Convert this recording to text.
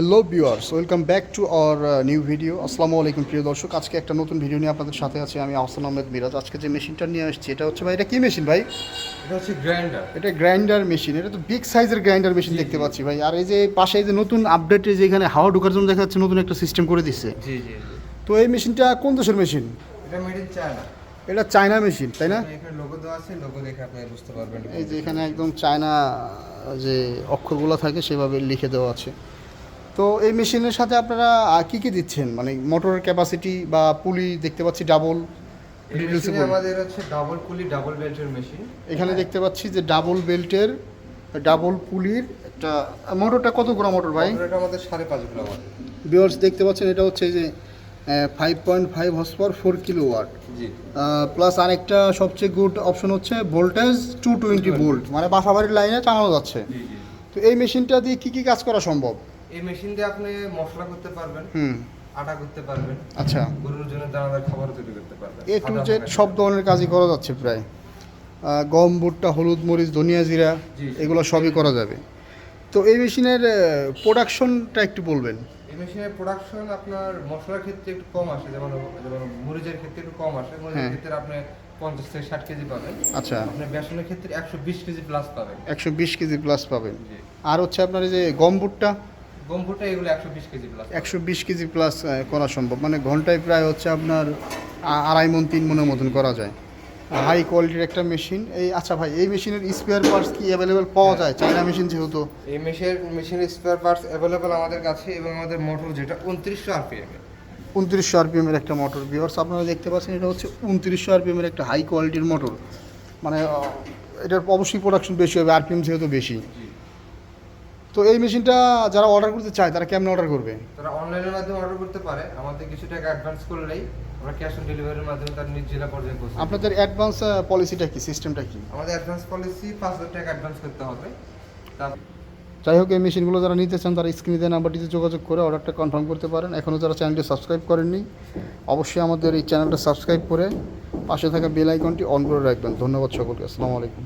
Hello viewers welcome back to our new video আসসালামু আলাইকুম প্রিয় দর্শক। আজকে একটা নতুন ভিডিও নিয়ে আপনাদের সাথে আছি আমি আহসান আহমেদ মিরাজ। আজকে যে মেশিনটা নিয়ে আসছি এটা হচ্ছে ভাই এটা কি মেশিন ভাই? এটা হচ্ছে গ্রাইন্ডার এটা গ্রাইন্ডার মেশিন এটা তো বিগ সাইজের গ্রাইন্ডার মেশিন দেখতে পাচ্ছি ভাই। আর এই যে পাশে এই যে নতুন আপডেটে যে এখানে হাওয়া ঢোকার জন্য দেখা যাচ্ছে নতুন একটা সিস্টেম করে দিচ্ছে। জি জি তো এই মেশিনটা কোন দেশের মেশিন এটা মেড ইন চায়না এটা চায়না মেশিন তাই না? এখানে লোগো দেওয়া আছে লোগো দেখে আপনি বুঝতে পারবেন। এই যে এখানে একদম চায়না যে অক্ষরগুলো থাকে সেভাবে লিখে দেওয়া আছে। তো এই মেশিনের সাথে আপনারা কি কি দিচ্ছেন? মানে মোটরের ক্যাপাসিটি বা পুলি দেখতে পাচ্ছি ডাবল আমাদের হচ্ছে ডাবল পুলি ডাবল বেল্টের মেশিন এখানে দেখতে পাচ্ছি যে ডাবল বেল্টের ডাবল পুলির একটা মোটরটা কত গ্রাম মোটর ভাই? এটা আমাদের সাড়ে পাঁচ আমাদের বিয়ার্স দেখতে পাচ্ছেন এটা হচ্ছে যে five point five horse power four kilo watt plus আরেকটা সবচেয়ে গুড অপশন হচ্ছে ভোল্টেজ টু টোয়েন্টি ভোল্ট মানে বাসাবাড়ির লাইনে চালানো যাচ্ছে। তো এই মেশিনটা দিয়ে কি কি কাজ করা সম্ভব? এই মেশিন দিয়ে আপনি মশলা করতে পারবেন হুম। আটা করতে পারবেন আচ্ছা। গরুর জন্য দানাদার খাবার তৈরি করতে পারবেন এ টু জেড সব ধরনের কাজই করা যাচ্ছে প্রায়। গম ভুট্টা হলুদ মরিচ ধনিয়া জিরা। এগুলো সবই করা যাবে। তো এই মেশিনের প্রোডাকশনটা একটু বলবেন। এই মেশিনের প্রোডাকশন আপনার মশলার ক্ষেত্রে একটু কম আসে যেমন যেমন মরিচের ক্ষেত্রে একটু কম আসে মরিচের হ্যাঁ। ক্ষেত্রে আপনি পঞ্চাশ থেকে ষাট কেজি পাবেন। আচ্ছা। আপনি বেসনের ক্ষেত্রে একশো বিশ কেজি প্লাস পাবেন। একশো বিশ কেজি প্লাস পাবেন। আর হচ্ছে আপনার এই যে গম ভুট্টা গম্বুটা এগুলো একশো বিশ কেজি প্লাস একশো বিশ কেজি প্লাস করা সম্ভব। মানে ঘন্টায় প্রায় হচ্ছে আপনার আড়াই মন তিন মনের মতন করা যায়। হাই কোয়ালিটির একটা মেশিন এই আচ্ছা ভাই এই মেশিনের স্পেয়ার পার্টস কি অ্যাভেলেবেল পাওয়া যায়? চাইনা মেশিন যেহেতু। এই মেশিনের মেশিনের স্পেয়ার পার্টস অ্যাভেলেবল আমাদের কাছে এবং আমাদের মোটর যেটা উনত্রিশশো আরপিএম উনত্রিশশো আরপিএমের একটা মোটর ভিওর্স আপনারা দেখতে পাচ্ছেন এটা হচ্ছে উনত্রিশশো আরপিএমের একটা হাই কোয়ালিটির মোটর মানে এটার অবশ্যই প্রোডাকশন বেশি হবে আরপিএম যেহেতু বেশি। তো এই মেশিনটা যারা অর্ডার করতে চায় তারা কেমন অর্ডার করবে? তারা অনলাইনের মাধ্যমে অর্ডার করতে পারে। আমাদের কিছু টাকা অ্যাডভান্স করলেই আমরা ক্যাশ অন ডেলিভারির মাধ্যমে তার নিজ জেলা পর্যায়ে পৌঁছে। আপনাদের অ্যাডভান্স পলিসিটা কি? সিস্টেমটা কি? আমাদের অ্যাডভান্স পলিসি পাঁচ হাজার টাকা অ্যাডভান্স করতে হবে। যাই হোক এই মেশিনগুলো যারা নিতে চান তারা স্ক্রিনে দেওয়া নাম্বারটিতে যোগাযোগ করে অর্ডারটা কনফার্ম করতে পারেন। এখনও যারা চ্যানেলটি সাবস্ক্রাইব করেননি অবশ্যই আমাদের এই চ্যানেলটা সাবস্ক্রাইব করে পাশে থাকা বেল আইকনটি অন করে রাখবেন। ধন্যবাদ সকলকে। আসসালামু আলাইকুম।